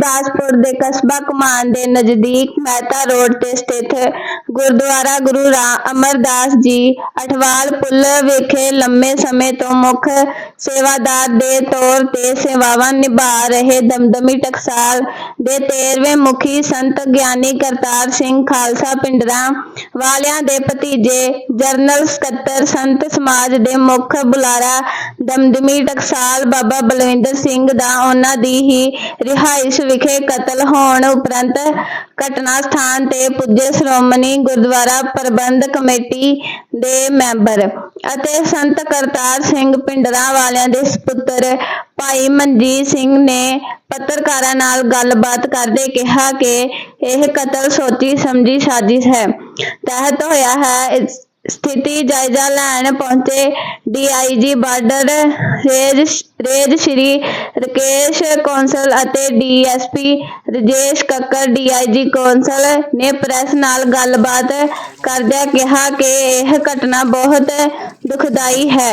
ਗੁਰਦਾਸਪੁਰ ਦੇ ਕਸਬਾ ਕਮਾਨ ਦੇ ਨਜ਼ਦੀਕ ਮਹਿਤਾ ਰੋਡ ਤੇ ਸਥਿਤ ਗੁਰਦੁਆਰਾ ਗੁਰੂ ਅਮਰਦਾਸ ਜੀ ਅਠਵਾਲ ਪੁੱਲ ਵਿਖੇ ਲੰਮੇ ਸਮੇਂ ਤੋਂ ਮੁੱਖ ਸੇਵਾਦਾਰ ਦੇ ਤੌਰ ਤੇ ਸੇਵਾਵਾਂ ਨਿਭਾ ਰਹੇ ਦਮਦਮੀ ਟਕਸਾਲ ਦੇ 13ਵੇਂ ਮੁਖੀ ਸੰਤ ਗਿਆਨੀ ਕਰਤਾਰ ਸਿੰਘ ਖਾਲਸਾ ਪਿੰਡਰਾਂ ਵਾਲਿਆਂ ਦੇ ਭਤੀਜੇ ਜਰਨਲ ਸਕੱਤਰ ਸੰਤ ਸਮਾਜ ਦੇ ਮੁੱਖ ਬੁਲਾਰਾ ਦਮਦਮੀ ਟਕਸਾਲ ਬਾਬਾ ਬਲਵਿੰਦਰ ਸਿੰਘ ਦਾ ਉਹਨਾਂ ਦੀ ਹੀ ਰਿਹਾਇਸ਼ ਵਿਖੇ ਕਤਲ ਹੋਣ ਉਪਰੰਤ ਘਟਨਾ ਸਥਾਨ ਤੇ ਪੁੱਜੇ ਸ਼੍ਰੋਮਣੀ ਗੁਰਦੁਆਰਾ ਪ੍ਰਬੰਧ ਕਮੇਟੀ ਦੇ ਮੈਂਬਰ ਅਤੇ ਸੰਤ ਕਰਤਾਰ ਸਿੰਘ ਪਿੰਡਰਾਂ ਵਾਲਿਆਂ ਦੇ ਸੁਪੁੱਤਰ ਭਾਈ ਮਨਜੀਤ ਸਿੰਘ ਨੇ ਪੱਤਰਕਾਰਾਂ ਨਾਲ ਗੱਲਬਾਤ ਕਰਦੇ ਕਿਹਾ ਕਿ ਇਹ ਕਤਲ ਸੋਚੀ ਸਮਝੀ ਸਾਜ਼ਿਸ਼ ਹੈ। ਤਹਿਤ ਹੋਇਆ ਹੈ ਸਥਿਤੀ ਜਾਇਜ਼ਾ ਲੈਣ ਪਹੁੰਚੇ DIG border range range Shri Rakesh Kaunsal ਅਤੇ DSP Rajesh Kakkar DIG council ਨੇ ਪ੍ਰੈਸ ਨਾਲ ਗੱਲਬਾਤ ਕਰਦਿਆਂ ਕਿਹਾ ਕਿ ਇਹ ਘਟਨਾ ਬਹੁਤ ਦੁਖਦਾਈ ਹੈ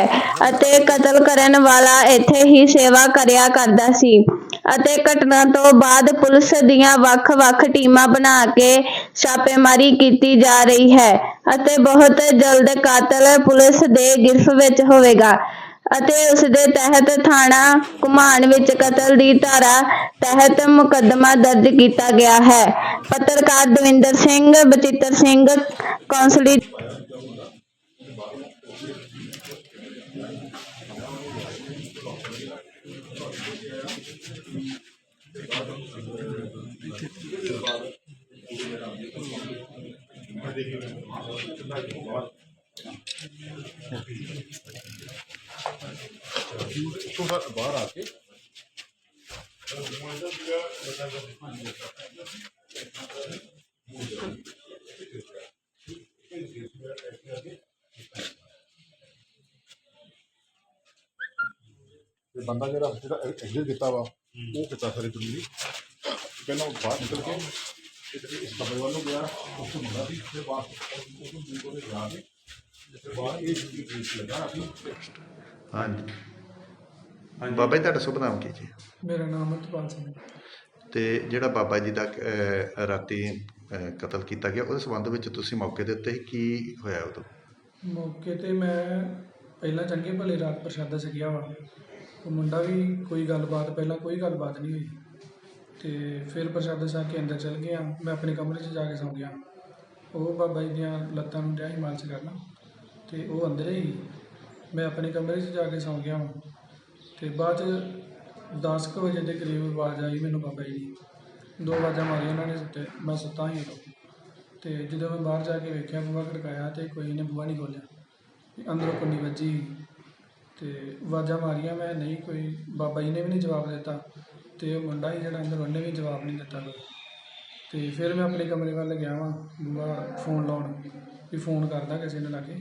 ਅਤੇ ਕਤਲ ਕਰਨ ਵਾਲਾ ਇੱਥੇ ਹੀ ਸੇਵਾ ਕਰਿਆ ਕਰਦਾ ਸੀ। ਅਤੇ ਘਟਨਾ ਤੋਂ ਬਾਅਦ ਪੁਲਿਸ ਦੀਆਂ ਵੱਖ-ਵੱਖ ਟੀਮਾਂ ਬਣਾ ਕੇ ਛਾਪੇਮਾਰੀ ਕੀਤੀ ਜਾ ਰਹੀ ਹੈ ਅਤੇ ਬਹੁਤ ਜਲਦ ਕਾਤਲ ਪੁਲਿਸ ਦੇ ਗਿਰਫ ਵਿੱਚ ਹੋਵੇਗਾ ਅਤੇ ਉਸ ਦੇ ਤਹਿਤ ਥਾਣਾ ਘੁਮਾਣ ਵਿੱਚ ਕਤਲ ਦੀ ਧਾਰਾ ਤਹਿਤ ਮੁਕੱਦਮਾ ਦਰਜ ਕੀਤਾ ਗਿਆ ਹੈ। ਪੱਤਰਕਾਰ ਦਵਿੰਦਰ ਸਿੰਘ, ਬਚਿੱਤਰ ਸਿੰਘ, ਕੌਂਸਲੀ ਤੋਂ ਬਾਹਰ ਆ ਕੇ ਤੇ ਬੰਦਾ ਜਿਹੜਾ ਜਿਹੜਾ ਐਗਜ਼ਿਟ ਦਿੱਤਾ ਵਾ। ਉਹ ਕੀਤਾ ਸਾਰੇ ਦੁਨੀਆ ਪਹਿਲਾਂ ਉਹ ਬਾਹਰ ਨਿਕਲ ਕੇ ਇਸ ਕਮਰੇ ਵੱਲ ਨੂੰ ਗਿਆ ਉਸ ਤੋਂ ਮੁੰਡਾ ਸੀ ਫਿਰ ਬਾਹਰ ਉਸ ਨੂੰ ਦੂਰ ਕੋਲੇ ਜਾ ਕੇ ਤੇ ਬਾਹਰ ਇਹ ਜਿਹੜੀ ਕੇਸ ਲੱਗਾ ਅਸੀਂ। ਹਾਂਜੀ। ਬਾਬਾ ਜੀ ਤੁਹਾਡਾ ਸ਼ੁਭ ਨਾਮ ਕੀ ਜੀ? ਮੇਰਾ ਨਾਮ ਅਮਰਪਾਲ ਸਿੰਘ ਤੇ ਜਿਹੜਾ ਬਾਬਾ ਜੀ ਦਾ ਅਹ, ਰਾਤੀ ਅਹ, ਕਤਲ ਕੀਤਾ ਗਿਆ ਉਹਦੇ ਸੰਬੰਧ ਵਿੱਚ ਤੁਸੀਂ ਮੌਕੇ ਦੇ ਉੱਤੇ ਕੀ ਹੋਇਆ ਉਦੋਂ? ਮੌਕੇ ਤੇ ਮੈਂ ਪਹਿਲਾਂ ਚੰਗੇ ਭਲੇ ਰਾਤ ਪ੍ਰਸ਼ਾਦਾ ਛਕਿਆ ਵਾ। ਉਹ ਮੁੰਡਾ ਵੀ ਕੋਈ ਗੱਲਬਾਤ, ਪਹਿਲਾਂ ਕੋਈ ਗੱਲਬਾਤ ਨਹੀਂ ਹੋਈ। ਤੇ ਫਿਰ ਪ੍ਰਸ਼ਾਦਾ ਛਕ ਕੇ ਅੰਦਰ ਚਲ ਗਿਆ। ਮੈਂ ਆਪਣੇ ਕਮਰੇ 'ਚ ਜਾ ਕੇ ਸੌਂ ਗਿਆ। ਉਹ ਬਾਬਾ ਜੀ ਦੀਆਂ ਲੱਤਾਂ ਨੂੰ ਡਿਆ ਸੀ ਮਾਲਸ਼ ਕਰਨਾ। ਤੇ ਉਹ ਅੰਦਰ ਹੀ ਮੈਂ ਆਪਣੇ ਕਮਰੇ 'ਚ ਜਾ ਕੇ ਸੌਂ ਗਿਆ। ਵਾਂ ਤੇ ਬਾਅਦ 'ਚ 10 ਕੁ ਵਜੇ ਦੇ ਕਰੀਬ ਆਵਾਜ਼ ਆਈ ਮੈਨੂੰ ਬਾਬਾ ਜੀ ਦੀ। ਦੋ ਆਵਾਜ਼ਾਂ ਮਾਰੀਆਂ ਉਹਨਾਂ ਨੇ ਸੁੱਤੇ। ਮੈਂ ਸੁੱਤਾ ਹੀ ਉਦੋਂ। ਤੇ ਜਦੋਂ ਮੈਂ ਬਾਹਰ ਜਾ ਕੇ ਵੇਖਿਆ, ਬੂਹਾ ਖੜਕਾਇਆ ਤੇ ਕੋਈ ਨੇ ਬੂਹਾ ਨਹੀਂ ਖੋਲ੍ਹਿਆ। ਤੇ ਅੰਦਰੋਂ ਕੁੰਡੀ ਵੱਜੀ। ਤੇ ਆਵਾਜ਼ਾਂ ਮਾਰੀਆਂ ਮੈਂ, ਨਹੀਂ ਕੋਈ, ਬਾਬਾ ਜੀ ਨੇ ਵੀ ਨਹੀਂ ਜਵਾਬ ਦਿੱਤਾ ਤੇ ਉਹ ਮੁੰਡਾ ਹੀ ਜਿਹੜਾ ਅੰਦਰ, ਉਹਨੇ ਵੀ ਜਵਾਬ ਨਹੀਂ ਦਿੱਤਾ। ਕੋਈ ਤੇ ਫਿਰ ਮੈਂ ਆਪਣੇ ਕਮਰੇ ਵੱਲ ਗਿਆ ਵਾਂ ਬੂਹਾ ਫੋਨ ਲਾਉਣ, ਵੀ ਫੋਨ ਕਰਦਾ ਕਿਸੇ ਨੇ ਲਾਗੇ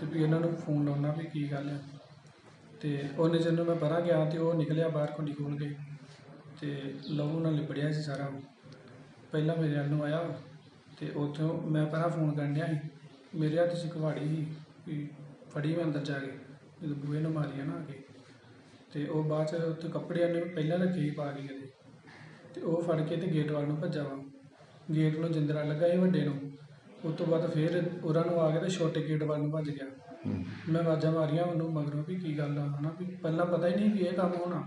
ਤੇ ਵੀ ਇਹਨਾਂ ਨੂੰ ਫੋਨ ਲਾਉਣਾ ਵੀ ਕੀ ਗੱਲ ਹੈ ਤੇ ਉਹਨੇ ਜਦੋਂ ਮੈਂ ਪਰਾਂ ਗਿਆ ਤੇ ਉਹ ਨਿਕਲਿਆ ਬਾਹਰ ਕੁੰਡੀ ਖੋਲ ਕੇ ਤੇ ਲਹੂ ਨਾਲ ਲਿਬੜਿਆ ਸੀ ਸਾਰਾ। ਪਹਿਲਾਂ ਮੇਰੇ ਵੱਲ ਨੂੰ ਆਇਆ ਤੇ ਉੱਥੋਂ ਮੈਂ ਪਰਾਂ ਫੋਨ ਕਰਨ ਡਿਆ ਸੀ, ਮੇਰੇ ਹੱਥ 'ਚ ਕੁਹਾੜੀ ਸੀ ਵੀ ਫੜੀ ਮੈਂ ਅੰਦਰ ਜਾ ਕੇ। ਜਦੋਂ ਬੂਹੇ ਨੂੰ ਮਾਰੀਆਂ ਨਾ ਆ ਕੇ, ਤੇ ਉਹ ਬਾਅਦ 'ਚ ਉੱਥੇ ਕੱਪੜਿਆਂ ਨੇ ਪਹਿਲਾਂ ਰੱਖੇ ਸੀ ਪਾ ਕੇ ਕਿਤੇ ਤੇ ਉਹ ਫੜ ਕੇ ਤੇ ਗੇਟ ਵੱਲ ਨੂੰ ਭੱਜਾ ਵਾ। ਗੇਟ ਨੂੰ ਜਿੰਦਰਾ ਲੱਗਾ ਸੀ ਵੱਡੇ ਨੂੰ, ਉਸ ਤੋਂ ਬਾਅਦ ਫਿਰ ਉਹਨਾਂ ਨੂੰ ਆ ਕੇ ਤੇ ਛੋਟੇ ਗੇਟ ਵੱਲ ਨੂੰ ਭੱਜ ਗਿਆ। ਮੈਂ ਆਵਾਜ਼ਾਂ ਮਾਰੀਆਂ ਉਹਨੂੰ ਮਗਰੋਂ ਵੀ ਕੀ ਗੱਲ ਆ, ਹਨਾ ਵੀ ਪਹਿਲਾਂ ਪਤਾ ਹੀ ਨਹੀਂ ਵੀ ਇਹ ਕੰਮ ਹੋਣਾ।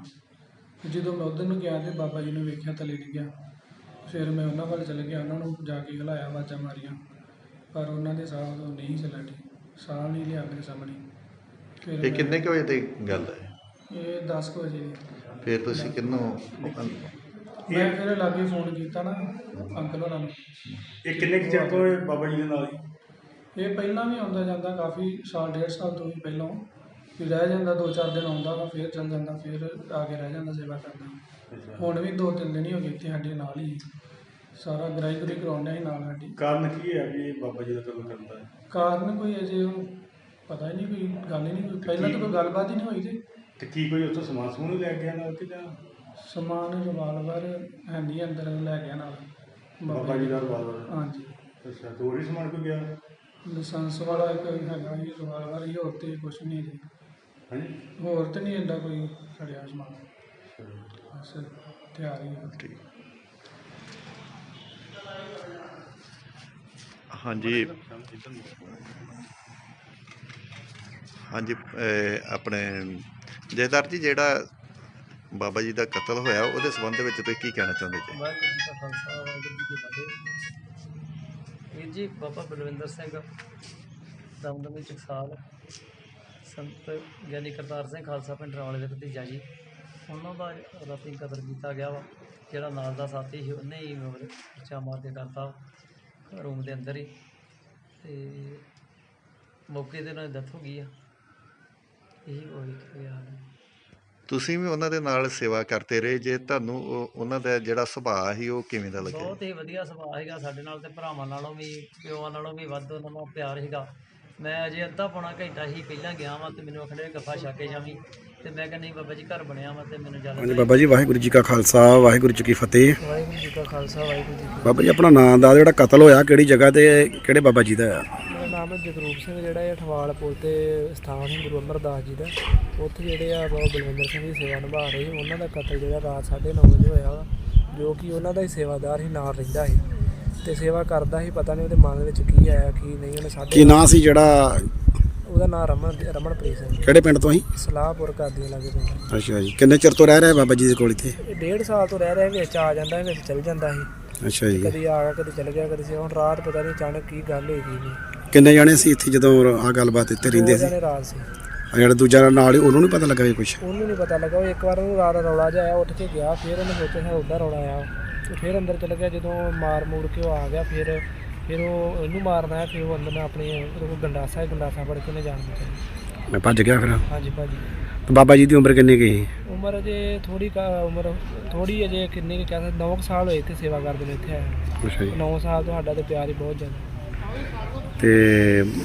ਤੇ ਜਦੋਂ ਮੈਂ ਉਧਰ ਨੂੰ ਗਿਆ ਤੇ ਬਾਬਾ ਜੀ ਨੂੰ ਵੇਖਿਆ ਥੱਲੇ ਡਿੱਗਿਆ। ਫਿਰ ਮੈਂ ਉਹਨਾਂ ਵੱਲ ਚਲੇ ਗਿਆ, ਉਹਨਾਂ ਨੂੰ ਜਾ ਕੇ ਹਿਲਾਇਆ, ਆਵਾਜ਼ਾਂ ਮਾਰੀਆਂ। ਪਰ ਉਹਨਾਂ ਦੇ ਸਾਹ ਤੋਂ ਨਹੀਂ ਚੱਲਣ ਡੀ ਸਾਹ ਨਹੀਂ ਲਿਆ ਮੇਰੇ ਸਾਹਮਣੇ। ਇਹ ਕਿੰਨੇ ਕੁ ਵਜੇ ਦੀ ਗੱਲ ਹੈ? ਇਹ 10 ਕੁ ਵਜੇ। ਦੀ ਫਿਰ ਤੁਸੀਂ ਕਿੰਨੂੰ ਮੈਂ ਫਿਰ ਲਾਗੇ ਫੋਨ ਕੀਤਾ ਨਾ ਅੰਕਲ ਨੂੰ। ਇਹ ਕਿੰਨੇ ਕੁ ਚਿਰ ਤੋਂ ਇਹ ਬਾਬਾ ਜੀ ਦੇ ਨਾਲ ਹੀ? ਇਹ ਪਹਿਲਾਂ ਵੀ ਆਉਂਦਾ ਜਾਂਦਾ ਕਾਫੀ ਸਾਲ ਡੇਢ ਸਾਲ ਤੋਂ ਵੀ ਪਹਿਲਾਂ। ਵੀ ਰਹਿ ਜਾਂਦਾ ਦੋ ਚਾਰ ਦਿਨ ਆਉਂਦਾ ਵਾ ਫਿਰ ਚੱਲ ਜਾਂਦਾ ਫਿਰ ਆ ਕੇ ਰਹਿ ਜਾਂਦਾ ਸੇਵਾ ਕਰਦਾ। ਹੁਣ ਵੀ ਦੋ ਤਿੰਨ ਦਿਨ ਹੀ ਹੋ ਗਏ ਇੱਥੇ ਸਾਡੇ ਨਾਲ ਹੀ। ਸਾਰਾ ਗ੍ਰਾਈ ਗਰੀ ਕਰਾਉਂਦਾ ਹੀ ਨਾਲ ਸਾਡੀ। ਕਾਰਨ ਕੀ ਹੈ ਵੀ ਇਹ ਬਾਬਾ ਜੀ ਦਾ ਕਤਲ ਕਰਦਾ ਹੈ ਕਾਰਨ ਕੋਈ ਅਜੇ ਉਹ ਪਤਾ ਹੀ ਨਹੀਂ ਕੋਈ ਗੱਲ ਨਹੀਂ ਕੋਈ। ਪਹਿਲਾਂ ਤਾਂ ਕੋਈ ਗੱਲਬਾਤ ਹੀ ਨਹੀਂ ਹੋਈ ਤੇ। ਤੇ ਕੀ ਕੋਈ ਉੱਥੋਂ ਸਮਾਨ ਸਮੂਨ ਲੈ ਗਿਆ ਨਾਲ ਕਿ ਜਾਂ? ਸਮਾਨ ਰਿਵਾਲਵਰ ਹੈਂਡੀ ਅੰਦਰ ਲੈ ਗਿਆ ਨਾਲ। ਬਾਬਾ ਜੀ ਦਾ ਰਿਵਾਲਵਰ ਹਾਂਜੀ। ਅੱਛਾ ਤੇ ਹੋਰ ਸਮਾਨ ਕੋਈ ਗਿਆ? ਲਾਇਸੈਂਸ ਵਾਲਾ ਇੱਕ ਹੈਗਾ ਜੀ ਰਿਵਾਲਵਰ ਹੀ ਹੋਰ ਤੇ ਕੁਝ ਨਹੀਂ ਜੀ। ਹਾਂਜੀ। ਹੋਰ ਤੇ ਨਹੀਂ ਇੰਦਾ ਕੋਈ ਖੜਿਆ ਸਮਾਨ। ਬਸ ਤਿਆਰ ਹੀ ਆ। ਹਾਂਜੀ। ਹਾਂਜੀ ਆਪਣੇ ਜੈਦਾਰ ਜੀ, ਜਿਹੜਾ ਬਾਬਾ ਜੀ ਦਾ ਕਤਲ ਹੋਇਆ, ਉਹਦੇ ਸੰਬੰਧ ਵਿੱਚ ਤੁਸੀਂ ਕੀ ਕਹਿਣਾ ਚਾਹੁੰਦੇ ਜੀ? ਵਾਹਿਗੁਰੂ ਜੀ ਕਾ ਖਾਲਸਾ, ਵਾਹਿਗੁਰੂ ਜੀ ਕੀ ਫਤਿਹ। ਵੀਰ ਜੀ ਬਾਬਾ ਬਲਵਿੰਦਰ ਸਿੰਘ ਦਮਦਮੀ ਟਕਸਾਲ ਸੰਤ ਗਿਆਨੀ ਕਰਤਾਰ ਸਿੰਘ ਖਾਲਸਾ ਪਿੰਡ ਰਾਵਲੇ ਦੇ ਭਤੀਜਾ ਜੀ। ਉਹਨਾਂ ਦਾ ਰਾਤੀ ਕਤਲ ਕੀਤਾ ਗਿਆ ਵਾ, ਜਿਹੜਾ ਨਾਲ ਦਾ ਸਾਥੀ ਸੀ, ਉਹਨੇ ਹੀ ਮਤਲਬ ਬੱਚਾ ਮਾਰ ਕੇ ਕਰਤਾ ਰੂਮ ਦੇ ਅੰਦਰ ਹੀ। ਤੇ ਮੌਕੇ ਤੇ ਉਹਨਾਂ ਦੀ ਡੈਥ ਹੋ ਗਈ ਆ। ਇਹੀ ਤੁਸੀਂ ਵੀ ਉਹਨਾਂ ਦੇ ਨਾਲ ਸੇਵਾ ਕਰਦੇ ਰਹੇ ਜੇ ਤੁਹਾਨੂੰ ਉਹ- ਉਹਨਾਂ ਦਾ ਜਿਹੜਾ ਸੁਭਾਅ ਸੀ ਉਹ ਕਿਵੇਂ ਦਾ ਲੱਗਿਆ? ਬਹੁਤ ਹੀ ਵਧੀਆ ਸੁਭਾਅ ਹੈਗਾ ਸਾਡੇ ਨਾਲ ਤੇ ਭਰਾਵਾਂ ਨਾਲੋਂ ਵੀ ਪਿਓਾਂ ਨਾਲੋਂ ਵੀ ਵੱਧ ਉਹਨਾਂ ਨਾਲ ਪਿਆਰ ਹੈਗਾ ਮੈਂ ਅਜੇ ਅੱਧਾ ਪੌਣਾ ਘੰਟਾ ਹੀ ਪਹਿਲਾਂ ਗਿਆ ਵਾਂ ਤੇ ਮੈਨੂੰ ਆਖੜੇ ਗੱਫਾ ਛੱਕ ਕੇ ਜਾਵੀਂ। ਤੇ ਮੈਂ ਕਿਹਾ ਨਹੀਂ ਬਾਬਾ ਜੀ ਘਰ ਬਣਿਆ ਵਾ ਤੇ ਮੈਨੂੰ ਹਾਂਜੀ ਜਲ ਬਾਬਾ ਜੀ ਵਾਹਿਗੁਰੂ ਜੀ ਕਾ ਖਾਲਸਾ ਵਾਹਿਗੁਰੂ ਜੀ ਕੀ ਫਤਿਹ। ਵਾਹਿਗੁਰੂ ਜੀ ਕਾ ਖਾਲਸਾ ਵਾਹਿਗੁਰੂ ਜੀ ਬਾਬਾ ਜੀ ਆਪਣਾ ਨਾਮ ਦਾ ਜਿਹੜਾ ਕਤਲ ਹੋਇਆ ਕਿਹੜੀ ਜਗ੍ਹਾ ਤੇ ਕਿਹੜੇ ਬਾਬਾ ਜੀ ਦਾ ਆ? ਨਾਮ ਜਗਰੂਪ ਸਿੰਘ ਜਿਹੜਾ ਇਹ ਅਠਵਾਲ ਪੁਲ ਤੇ ਸਥਾਨ ਹੈ ਗੁਰੂ ਅਮਰਦਾਸ ਜੀ ਦਾ। ਉੱਥੇ ਜਿਹੜੇ ਆ ਬਾਬਾ ਬਲਵਿੰਦਰ ਸਿੰਘ ਦੀ ਸੇਵਾ ਨਿਭਾ ਰਹੇ ਉਹਨਾਂ ਦਾ ਕਤਲ ਜਿਹੜਾ ਰਾਤ 9:30 ਵਜੇ ਹੋਇਆ ਵਾ ਜੋ ਕਿ ਉਹਨਾਂ ਦਾ ਹੀ ਸੇਵਾਦਾਰ ਹੀ ਨਾਲ ਰਹਿੰਦਾ ਸੀ। ਤੇ ਸੇਵਾ ਕਰਦਾ ਸੀ ਪਤਾ ਨਹੀਂ ਉਹਦੇ ਮਨ ਵਿੱਚ ਕੀ ਆਇਆ ਕੀ ਨਹੀਂ ਉਹਨੇ ਸਾਡੇ ਕੀ ਨਾਂ ਸੀ ਜਿਹੜਾ? ਉਹਦਾ ਨਾਮ ਰਮਨ ਰਮਨਪ੍ਰੀਤ ਸਿੰਘ ਕਿਹੜੇ ਪਿੰਡ ਤੋਂ ਸੀ? ਸਲਾਹਪੁਰ ਕਰਦੀਆਂ ਲੱਗੇ ਪੈਂਦਾ ਅੱਛਾ ਜੀ। ਕਿੰਨੇ ਚਿਰ ਤੋਂ ਰਹਿ ਰਿਹਾ ਬਾਬਾ ਜੀ ਦੇ ਕੋਲ ਇੱਥੇ? ਇਹ ਡੇਢ ਸਾਲ ਤੋਂ ਰਹਿ ਰਿਹਾ ਵਿੱਚ ਆ ਜਾਂਦਾ ਵਿੱਚ ਚਲ ਜਾਂਦਾ ਸੀ। ਅੱਛਾ ਜੀ। ਕਦੀ ਆ ਗਿਆ ਕਦੀ ਚਲ ਗਿਆ ਕਦੀ ਸੀ। ਹੁਣ ਰਾਤ ਪਤਾ ਨਹੀਂ ਅਚਾਨਕ ਕੀ ਗੱਲ ਹੋਈ ਕੀ ਨਹੀਂ। ਕਿੰਨੇ ਜਾਣੇ ਸੀ ਇੱਥੇ ਜਦੋਂ ਆ ਗੱਲਬਾਤ ਇੱਥੇ ਰਹਿੰਦੇ ਸੀ? ਜਣੇ ਰਾਤ ਸੀ। ਆ ਜਿਹੜਾ ਦੂਜਾ ਨਾਲ ਹੀ ਉਹਨੂੰ ਨਹੀਂ ਪਤਾ ਲੱਗਾ ਵੀ ਕੁਛ? ਉਹਨੂੰ ਨਹੀਂ ਪਤਾ ਲੱਗਾ। ਉਹ ਇੱਕ ਵਾਰ ਉਹਨੂੰ ਰਾਤ ਰੌਲਾ ਜਿਹਾ ਆਇਆ ਉੱਠ ਕੇ ਗਿਆ ਫਿਰ ਉਹਨੇ ਸੋਚਿਆ ਹੈ ਉੱਧਰ ਰੌਲਾ ਆਇਆ। ਤੇ ਫਿਰ ਅੰਦਰ ਚਲ ਗਿਆ ਜਦੋਂ ਮਾਰ ਮੂੜ ਕੇ ਉਹ ਆ ਗਿਆ ਫਿਰ ਫਿਰ ਉਹ ਇਹਨੂੰ ਮਾਰਨਾ ਹੈ ਫਿਰ ਉਹ ਅੰਦਰ ਨੇ ਆਪਣੀ ਉਹਦੇ ਕੋਲ ਗੰਡਾਸਾ ਹੈ ਗੰਡਾਸਾ ਫੜ ਕੇ ਉਹਨੇ ਜਾਨ ਮੈਂ ਭੱਜ ਗਿਆ ਫਿਰ। ਹਾਂਜੀ ਭਾਜੀ ਤੇ ਬਾਬਾ ਜੀ ਦੀ ਉਮਰ ਕਿੰਨੀ ਗਈ ਉਮਰ ਅਜੇ ਥੋੜੀ ਉਮਰ ਥੋੜੀ ਅਜੇ ਕਿੰਨੀ ਕੁ ਕਹਿੰਦੇ 9 ਸਾਲ ਹੋਏ ਇੱਥੇ ਸੇਵਾ ਕਰਦੇ ਨੇ ਇੱਥੇ ਆਏ ਅੱਛਾ ਜੀ। 9 ਸਾਲ ਤੋਂ ਸਾਡਾ ਤੇ ਪਿਆਰ ਹੀ ਬਹੁਤ ਜ਼ਿਆਦਾ। ਤੇ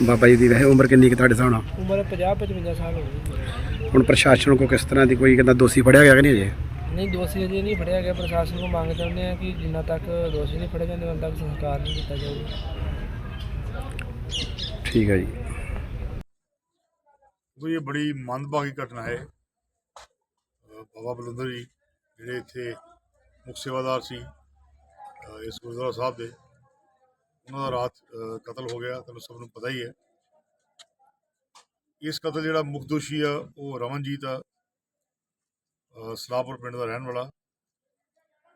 ਬਾਬਾ ਜੀ ਦੀ ਵੈਸੇ ਉਮਰ ਕਿੰਨੀ ਕਿ ਤੁਹਾਡੇ ਹਿਸਾਬ ਉਮਰ 50 55 ਸਾਲ ਹੋ ਗਈ ਹੁਣ ਪ੍ਰਸ਼ਾਸਨ ਕੋ ਕਿਸ ਤਰ੍ਹਾਂ ਦੀ ਕੋਈ ਕਹਿੰਦਾ ਦੋਸ਼ੀ ਫੜਿਆ ਗਿਆ ਕਿ ਨਹੀਂ ਅਜੇ? ਨਹੀਂ ਦੋਸ਼ੀ ਅਜੇ ਨਹੀਂ ਫੜਿਆ ਗਿਆ। ਪ੍ਰਸ਼ਾਸਨ ਨੂੰ ਮੰਗ ਚਾਹੁੰਦੇ ਆ ਕਿ ਜਿੰਨਾ ਤੱਕ ਦੋਸ਼ੀ ਨਹੀਂ ਫੜੇ ਜਾਂਦੇ ਉਹਨਾਂ ਤੱਕ ਸੰਸਕਾਰ ਨਹੀਂ ਕੀਤਾ ਜਾਊਗਾ। ਠੀਕ ਹੈ ਜੀ। ਉਹ ਇਹ ਬੜੀ ਮੰਦਭਾਗੀ ਘਟਨਾ ਹੈ। ਬਾਬਾ ਬਲੰਦਰ ਜੀ ਜਿਹੜੇ ਇੱਥੇ ਮੁਖ ਸੇਵਾਦਾਰ ਸੀ ਇਸ ਗੁਰਦੁਆਰਾ ਸਾਹਿਬ ਦੇ ਉਹਨਾਂ ਦਾ ਰਾਤ ਕਤਲ ਹੋ ਗਿਆ, ਤੁਹਾਨੂੰ ਸਭ ਨੂੰ ਪਤਾ ਹੀ ਹੈ। ਇਸ ਕਤਲ ਜਿਹੜਾ ਮੁੱਖ ਦੋਸ਼ੀ ਆ, ਉਹ ਰਮਨਜੀਤ ਆ, ਅਹ, ਸਲਾਹਪੁਰ ਪਿੰਡ ਦਾ ਰਹਿਣ ਵਾਲਾ।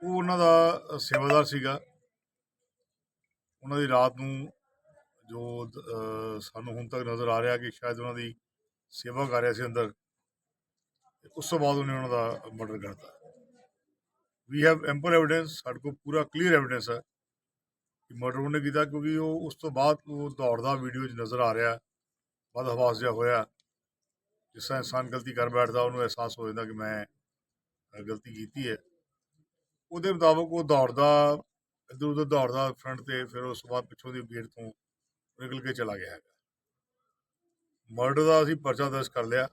ਉਹ ਉਹਨਾਂ ਦਾ ਸੇਵਾਦਾਰ ਸੀਗਾ। ਉਹਨਾਂ ਦੀ ਰਾਤ ਨੂੰ ਜੋ ਸਾਨੂੰ ਹੁਣ ਤੱਕ ਨਜ਼ਰ ਆ ਰਿਹਾ ਕਿ ਸ਼ਾਇਦ ਉਹਨਾਂ ਦੀ ਸੇਵਾ ਕਰ ਰਿਹਾ ਸੀ ਅੰਦਰ ਉਸ ਤੋਂ ਬਾਅਦ ਉਹਨੇ ਉਹਨਾਂ ਦਾ ਮਰਡਰ ਕਰਤਾ। ਵੀ ਹੈਵ ਐਂਪਲ ਐਵੀਡੈਂਸ ਸਾਡੇ ਕੋਲ ਪੂਰਾ ਕਲੀਅਰ ਐਵੀਡੈਂਸ ਹੈ। ਮਰਡਰ ਉਹਨੇ ਕੀਤਾ ਕਿਉਂਕਿ ਉਹ ਉਸ ਤੋਂ ਬਾਅਦ ਉਹ ਦੌੜਦਾ ਵੀਡੀਓ 'ਚ ਨਜ਼ਰ ਆ ਰਿਹਾ ਬਦ ਹਵਾਸ ਜਿਹਾ ਹੋਇਆ ਜਿਸ ਤਰ੍ਹਾਂ ਇਨਸਾਨ ਗਲਤੀ ਕਰ ਬੈਠਦਾ, ਉਹਨੂੰ ਅਹਿਸਾਸ ਹੋ ਜਾਂਦਾ ਕਿ ਮੈਂ ਗਲਤੀ ਕੀਤੀ ਹੈ। ਉਹਦੇ ਮੁਤਾਬਕ ਉਹ ਦੌੜਦਾ ਇੱਧਰ ਉੱਧਰ ਦੌੜਦਾ ਫਰੰਟ ਤੇ, ਫਿਰ ਉਸ ਤੋਂ ਬਾਅਦ ਪਿੱਛੋਂ ਦੀ ਗੇਟ ਤੋਂ ਨਿਕਲ ਕੇ ਚਲਾ ਗਿਆ ਹੈਗਾ। ਮਰਡਰ ਦਾ ਅਸੀਂ ਪਰਚਾ ਦਰਜ ਕਰ ਲਿਆ।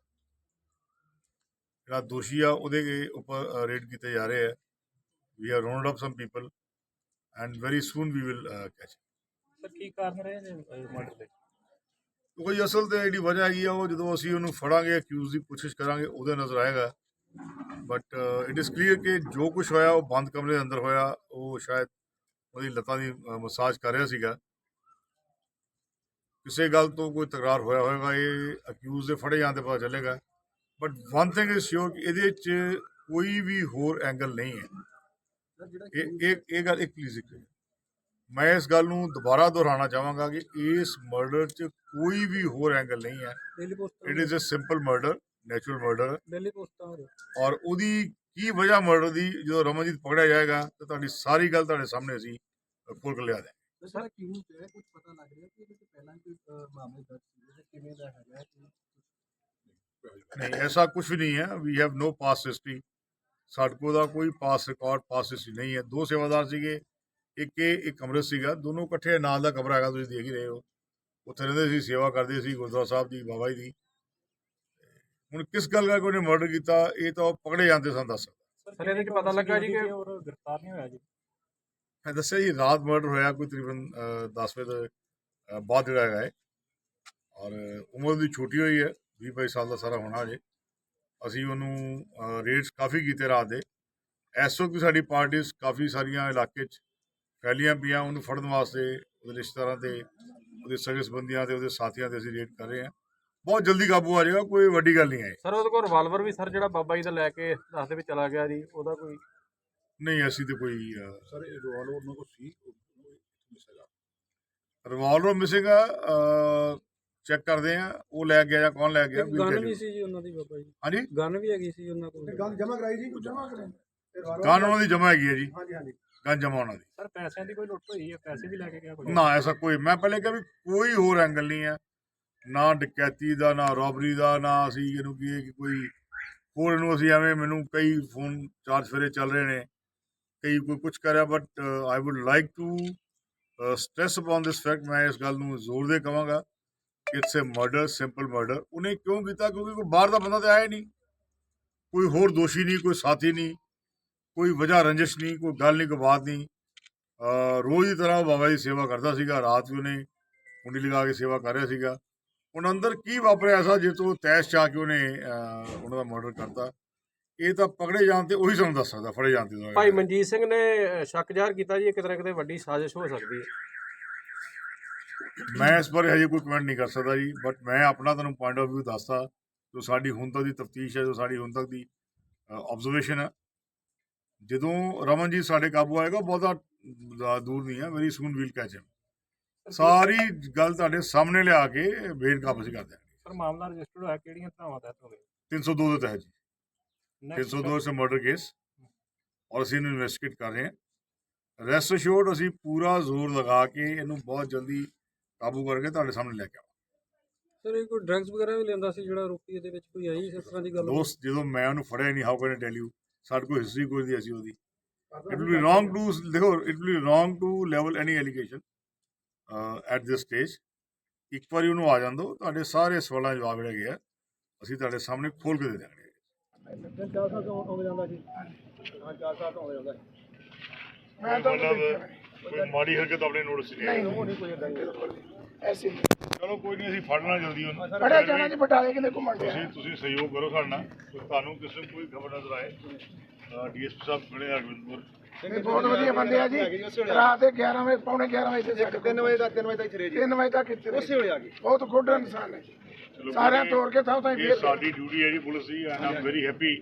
ਜਿਹੜਾ ਦੋਸ਼ੀ ਆ, ਉਹਦੇ ਉੱਪਰ ਰੇਡ ਕੀਤੇ ਜਾ ਰਹੇ ਆ we are round up some people and very soon we will catch sir ਕੀ ਕਾਰਨ ਰਹੇ ਨੇ ਮਰਡਰ ਦੇ? ਕੋਈ ਅਸਲ ਤੇ ਜਿਹੜੀ ਵਜ੍ਹਾ ਹੈਗੀ ਆ ਉਹ ਜਦੋਂ ਅਸੀਂ ਉਹਨੂੰ ਫੜਾਂਗੇ ਅਕਿਊਜ਼ ਦੀ ਪੁੱਛਿਸ਼ ਕਰਾਂਗੇ ਉਹਦੇ ਨਜ਼ਰ ਆਏਗਾ। ਬਟ ਇਟ ਇਜ਼ ਕਲੀਅਰ ਕਿ ਜੋ ਕੁਝ ਹੋਇਆ ਉਹ ਬੰਦ ਕਮਰੇ ਦੇ ਅੰਦਰ ਹੋਇਆ। ਉਹ ਸ਼ਾਇਦ ਉਹਦੀ ਲੱਤਾਂ ਦੀ ਮਸਾਜ ਕਰ ਰਿਹਾ ਸੀਗਾ। ਕਿਸੇ ਗੱਲ ਤੋਂ ਕੋਈ ਤਕਰਾਰ ਹੋਇਆ ਹੋਵੇਗਾ ਇਹ ਅਕਿਊਜ਼ ਦੇ ਫੜੇ ਤੇ ਪਤਾ ਚੱਲੇਗਾ। But one thing is sure ਕਿ ਇਹਦੇ 'ਚ ਕੋਈ ਵੀ ਹੋਰ ਐਂਗਲ ਨਹੀਂ ਹੈ। ਇਹ ਇਹ ਇਹ ਗੱਲ ਇੱਕ ਪਲੀਜ਼ ਇੱਕ ਮੈਂ ਇਸ ਗੱਲ ਨੂੰ ਦੁਬਾਰਾ ਦੁਹਰਾਉਣਾ ਚਾਹਾਂਗਾ ਕਿ ਇਸ ਮਰਡਰ 'ਚ ਕੋਈ ਵੀ ਹੋਰ ਐਂਗਲ ਨਹੀਂ ਹੈ। It is a simple murder natural murder daily ਪੋਸਟਾਂ ਔਰ ਉਹਦੀ ਕੀ ਵਜ੍ਹਾ ਮਰਡਰ ਦੀ ਜਦੋਂ ਰਮਨਜੀਤ ਪਕੜਿਆ ਜਾਏਗਾ ਤਾਂ ਤੁਹਾਡੀ ਸਾਰੀ ਗੱਲ ਤੁਹਾਡੇ ਸਾਹਮਣੇ ਅਸੀਂ ਖੋਲ ਕੇ ਲਿਆ ਦੇ ਸਰ ਕਿਉਂ ਹੈ? ਕੁਝ ਪਤਾ ਲੱਗ ਰਿਹਾ ਕਿ ਇਹਦੇ ਤੋਂ ਪਹਿਲਾਂ ਕੋਈ ਮਾਮਲੇ ਦਰਜ ਸੀ ਕਿਵੇਂ ਦਾ ਹੈਗਾ ਨਹੀਂ ਐਸਾ ਕੁਝ ਵੀ ਨਹੀਂ ਹੈ। We have no pass history ਸਾਡੇ ਕੋਲ ਦਾ ਕੋਈ ਪਾਸ ਰਿਕਾਰਡ ਪਾਸ ਹਿਸਟਰੀ ਨਹੀਂ ਹੈ। ਦੋ ਸੇਵਾਦਾਰ ਸੀਗੇ ਇੱਕ ਇਹ ਇੱਕ ਕਮਰੇ ਸੀਗਾ। ਦੋਨੋਂ ਇਕੱਠੇ ਨਾਲ ਦਾ ਕਮਰਾ ਹੈਗਾ ਤੁਸੀਂ ਦੇਖ ਹੀ ਰਹੇ ਹੋ। ਉੱਥੇ ਰਹਿੰਦੇ ਸੀ ਸੇਵਾ ਕਰਦੇ ਸੀ ਗੁਰਦੁਆਰਾ ਸਾਹਿਬ ਦੀ ਬਾਬਾ ਜੀ ਦੀ। ਹੁਣ ਕਿਸ ਗੱਲ ਕਰਕੇ ਉਹਨੇ ਮਰਡਰ ਕੀਤਾ ਇਹ ਤਾਂ ਉਹ ਪਕੜੇ ਜਾਂਦੇ ਸਨ ਦੱਸ। ਸਰ ਇਹਦੇ ਚ ਪਤਾ ਲੱਗਾ ਜੀ ਕਿ ਗ੍ਰਿਫਤਾਰ ਨਹੀਂ ਹੋਇਆ ਜੀ? ਮੈਂ ਦੱਸਿਆ ਜੀ ਰਾਤ ਮਰਡਰ ਹੋਇਆ ਕੋਈ ਤਕਰੀਬਨ 10 ਵਜੇ ਦੇ ਬਾਅਦ ਜਿਹੜਾ ਹੈਗਾ ਹੈ ਔਰ ਉਮਰ ਦੀ ਛੋਟੀ ਹੋਈ ਹੈ 20 22 ਸਾਲ ਦਾ ਸਾਰਾ ਹੋਣਾ ਜੇ ਅਸੀਂ ਉਹਨੂੰ ਰੇਟਸ ਕਾਫੀ ਕੀਤੇ ਰਾਤ ਦੇ। ਐਸੋ ਕਿ ਸਾਡੀ ਪਾਰਟੀਆਂ ਕਾਫੀ ਸਾਰੀਆਂ ਇਲਾਕੇ 'ਚ ਫੈਲੀਆਂ ਪਈਆਂ ਉਹਨੂੰ ਫੜਨ ਵਾਸਤੇ ਉਹਦੇ ਰਿਸ਼ਤੇਦਾਰਾਂ ਤੇ ਉਹਦੇ ਸਗੇ ਸੰਬੰਧੀਆਂ ਤੇ ਉਹਦੇ ਸਾਥੀਆਂ ਤੇ ਅਸੀਂ ਰੇਡ ਕਰ ਰਹੇ ਹਾਂ। ਬਹੁਤ ਜਲਦੀ ਕਾਬੂ ਆ ਜਾਏਗਾ ਕੋਈ ਵੱਡੀ ਗੱਲ ਨਹੀਂ ਹੈ। ਸਰ ਉਹਦੇ ਕੋਲ ਰਿਵਾਲਵਰ ਵੀ ਸਰ ਜਿਹੜਾ ਬਾਬਾ ਜੀ ਦਾ ਲੈ ਕੇ ਰਸਤੇ ਵਿੱਚ ਚਲਾ ਗਿਆ ਜੀ ਉਹਦਾ ਕੋਈ ਨਹੀਂ ਅਸੀਂ ਤੇ ਕੋਈ ਸਰ ਇਹ ਰਿਵਾਲਵਰ ਉਹਨਾਂ ਕੋਲ ਸੀ? ਰਿਵਾਲਵਰ ਮਿਸਿੰਗ ਆ ਚੈੱਕ ਕਰਦੇ ਆ ਉਹ ਲੈ ਗਿਆ ਜਾਂ ਕੌਣ ਲੈ ਗਿਆ ਗਨ ਵੀ. ਸੀ ਜੀ ਉਹਨਾਂ ਦੀ ਬਾਬਾ ਜੀ। ਹਾਂਜੀ? ਗਨ ਵੀ ਹੈਗੀ ਸੀ ਉਹਨਾਂ ਕੋਲ। ਗੱਲ ਜਮਾ ਕਰਾਈ ਜੀ ਜਮਾ ਕਰਾਈ? ਗਨ ਉਹਨਾਂ ਦੀ ਜਮਾ ਹੈਗੀ ਹੈ ਜੀ। ਹਾਂਜੀ ਹਾਂਜੀ। ਗਨ ਜਮਾ ਉਹਨਾਂ ਦੀ। ਸਰ ਪੈਸਿਆਂ ਦੀ ਕੋਈ ਲੁੱਟ ਹੋਈ ਹੈ ਪੈਸੇ ਵੀ ਲੈ ਕੇ ਗਿਆ ਕੋਈ? ਨਾ ਐਸਾ ਕੋਈ ਮੈਂ ਪਹਿਲੇ ਕਿਹਾ ਵੀ ਕੋਈ ਹੋਰ ਐਂਗਲ ਨਹੀਂ ਹੈ ਨਾ ਡਕੈਤੀ ਦਾ ਨਾ ਰੋਬਰੀ ਦਾ ਨਾ ਅਸੀਂ ਇਹਨੂੰ ਕੀ ਕਿ ਕੋਈ ਹੋਰ ਇਹਨੂੰ ਅਸੀਂ ਐਵੇਂ ਮੈਨੂੰ ਕਈ ਫੋਨ ਚਾਰ ਸਵੇਰੇ ਚੱਲ ਰਹੇ ਨੇ। ਕਈ ਕੋਈ ਕੁਝ ਕਰਿਆ but I would like to stress upon this fact ਮੈਂ ਇਸ ਗੱਲ ਨੂੰ ਜ਼ੋਰ ਦੇ ਕਹਾਂਗਾ it's a murder simple murder ਉਹਨੇ ਕਿਉਂ ਕੀਤਾ ਕਿਉਂਕਿ ਕੋਈ ਬਾਹਰ ਦਾ ਬੰਦਾ ਤੇ ਆਇਆ ਨਹੀਂ ਕੋਈ ਹੋਰ ਦੋਸ਼ੀ ਨਹੀਂ ਕੋਈ ਸਾਥੀ ਨਹੀਂ ਕੋਈ ਵਜ੍ਹਾ ਰੰਜਿਸ਼ ਨਹੀਂ ਕੋਈ ਗੱਲ ਨਹੀਂ ਕੋਈ ਬਾਤ ਨਹੀਂ ਰੋਜ਼ ਦੀ ਤਰ੍ਹਾਂ ਬਾਬਾ ਦੀ ਸੇਵਾ ਕਰਦਾ ਸੀਗਾ ਰਾਤ ਵੀ ਉਹਨੇ ਕੁੰਡੀ ਲਗਾ ਕੇ ਸੇਵਾ ਕਰ ਰਿਹਾ ਸੀਗਾ ਹੁਣ ਅੰਦਰ ਕੀ ਵਾਪਰਿਆ ਐਸਾ ਜਿਸ ਤੋਂ ਤੈਸ਼ ਚਾ ਕੇ ਉਹਨੇ ਅਹ, ਉਹਨਾਂ ਦਾ ਮਰਡਰ ਕਰਤਾ ਇਹ ਤਾਂ ਪਕੜੇ ਜਾਣ ਤੇ ਉਹੀ ਸਾਨੂੰ ਦੱਸ ਸਕਦਾ ਫੜੇ ਜਾਣ ਤੇ ਭਾਈ ਮਨਜੀਤ ਸਿੰਘ ਨੇ ਸ਼ੱਕ ਜ਼ਾਹਰ ਕੀਤਾ ਜੀ ਇਹ ਕਿਤੇ ਨਾ ਕਿਤੇ ਵੱਡੀ ਸਾਜ਼ਿਸ਼ ਹੋ ਸਕਦੀ ਹੈ ਮੈਂ ਇਸ ਬਾਰੇ ਹਜੇ ਕੋਈ ਕਮੈਂਟ ਨਹੀਂ ਕਰ ਸਕਦਾ ਜੀ ਬਟ ਮੈਂ ਆਪਣਾ ਤੁਹਾਨੂੰ ਪੁਆਇੰਟ ਆਫ View ਦੱਸਦਾ ਜੋ ਸਾਡੀ ਹੁਣ ਤੱਕ ਦੀ ਤਫਤੀਸ਼ ਹੈ ਜੋ ਸਾਡੀ ਹੁਣ ਤੱਕ ਦੀ ਆਬਜ਼ਰਵੇਸ਼ਨ ਹੈ। ਜਦੋਂ ਰਮਨਜੀਤ ਸਾਡੇ ਕਾਬੂ ਆਏਗਾ ਬਹੁਤਾ ਦੂਰ ਨਹੀਂ ਹੈ ਵੈਰੀ ਸੂਨ ਵੀਲ ਕੈਚ ਸਾਰੀ ਗੱਲ ਤੁਹਾਡੇ ਸਾਹਮਣੇ ਲਿਆ ਕੇ ਬੇਰ ਕਾਬੂ ਸੀ ਕਰਦੇ ਸਰ ਮਾਮਲਾ ਰਜਿਸਟਰਡ ਹੋਇਆ ਕਿਹੜੀਆਂ ਧਾਰਾਵਾਂ ਤਹਿਤ ਹੋਵੇ? 302 ਦੇ ਤਹਿਤ ਜੀ। Next 302 ਸੇ ਮਰਡਰ ਕੇਸ ਔਰ ਅਸੀਂ ਇਹਨੂੰ ਇਨਵੈਸਟੀਗੇਟ ਕਰ ਰਹੇ ਹਾਂ। ਰੈਸਟ ਅਸ਼ੋਰਡ ਅਸੀਂ ਪੂਰਾ ਜ਼ੋਰ ਲਗਾ ਕੇ ਇਹਨੂੰ ਬਹੁਤ ਜਲਦੀ ਕਾਬੂ ਕਰਕੇ ਤੁਹਾਡੇ ਸਾਹਮਣੇ ਲੈ ਕੇ ਆਵਾਂਗੇ ਸਰ ਇਹ ਕੋਈ ਡਰੱਗਸ ਵਗੈਰਾ ਵੀ ਲੈਂਦਾ ਸੀ ਜਿਹੜਾ ਰੋਪੀ ਇਹਦੇ ਵਿੱਚ ਕੋਈ ਆਈ ਇਸ ਤਰ੍ਹਾਂ ਦੀ ਗੱਲ? ਦੋਸਤ ਜਦੋਂ ਮੈਂ ਉਹਨੂੰ ਫੜਿਆ ਨਹੀਂ how can I tell you ਸਾਡੇ ਕੋਲ ਹਿਸਟਰੀ ਕੋਈ ਨਹੀਂ ਅਸੀਂ ਉਹਦੀ। It will be wrong to ਦੇਖੋ it will be wrong to level any allegation at this stage ਇੱਕ ਵਾਰੀ ਉਹਨੂੰ ਆ ਜਾਂਦੋ ਤੁਹਾਡੇ ਸਾਰੇ ਸਵਾਲਾਂ ਦੇ ਜਵਾਬ ਜਿਹੜੇ ਆ ਅਸੀਂ ਤੁਹਾਡੇ ਸਾਹਮਣੇ ਖੋਲ ਕੇ ਦੇ ਦਾਂਗੇ ਚਾਰ ਸਾਲ ਤੋਂ ਆਉਂਦਾ ਜਾਂਦਾ ਸੀ। ਹਾਂ ਚਾਰ ਸਾਲ ਤੋਂ ਆਉਂਦਾ ਜਾਂਦਾ ਮੈਂ ਤਾਂ ਕੋਈ ਮਾੜੀ ਹਰਕਤ ਆਪਣੇ ਨੋਟਿਸ ਨਹੀਂ ਉਹ ਨਹੀਂ ਕੋਈ ਏਦਾਂ ਐਸੀ ਚਲੋ ਕੋਈ ਨਹੀਂ ਅਸੀਂ ਫੜਨਾ ਜਲਦੀ ਉਹਨੂੰ। ਫੜਿਆ ਜਾਣਾ ਜੀ ਬਟਾਲੇ ਕਿਤੇ ਘੁੰਮਣ ਤੁਸੀਂ ਤੁਸੀਂ ਸਹਿਯੋਗ ਕਰੋ ਸਾਡੇ ਨਾਲ। ਕੋਈ ਤੁਹਾਨੂੰ ਕਿਸੇ ਨੂੰ ਕੋਈ ਖਬਰ ਨਜ਼ਰ ਆਏ ਡੀਐਸਪੀ ਸਾਹਿਬ ਮਿਲੇ ਅਰਵਿੰਦਪੁਰ। ਨਹੀਂ ਬਹੁਤ ਵਧੀਆ ਬੰਦੇ ਆ ਜੀ। ਰਾਤ ਦੇ 11 ਵਜੇ ਪੌਣੇ 11 ਵਜੇ ਤੇ 3 ਵਜੇ ਤੱਕ 3 ਵਜੇ ਤੱਕ ਚਲੇ ਜੀ। 3 ਵਜੇ ਤੱਕ ਕਿੱਥੇ ਉਸੇ ਵੇਲੇ ਆ ਗਏ। ਬਹੁਤ ਗੁੱਡ ਇਨਸਾਨ ਹੈ ਜੀ। ਚਲੋ ਸਾਰਿਆਂ ਤੋੜ ਕੇ ਸਭ ਤੋਂ ਇਹ ਸਾਡੀ ਡਿਊਟੀ ਹੈ ਜੀ ਪੁਲਿਸ ਦੀ ਐਂਡ ਆਮ ਵੈਰੀ ਹੈਪੀ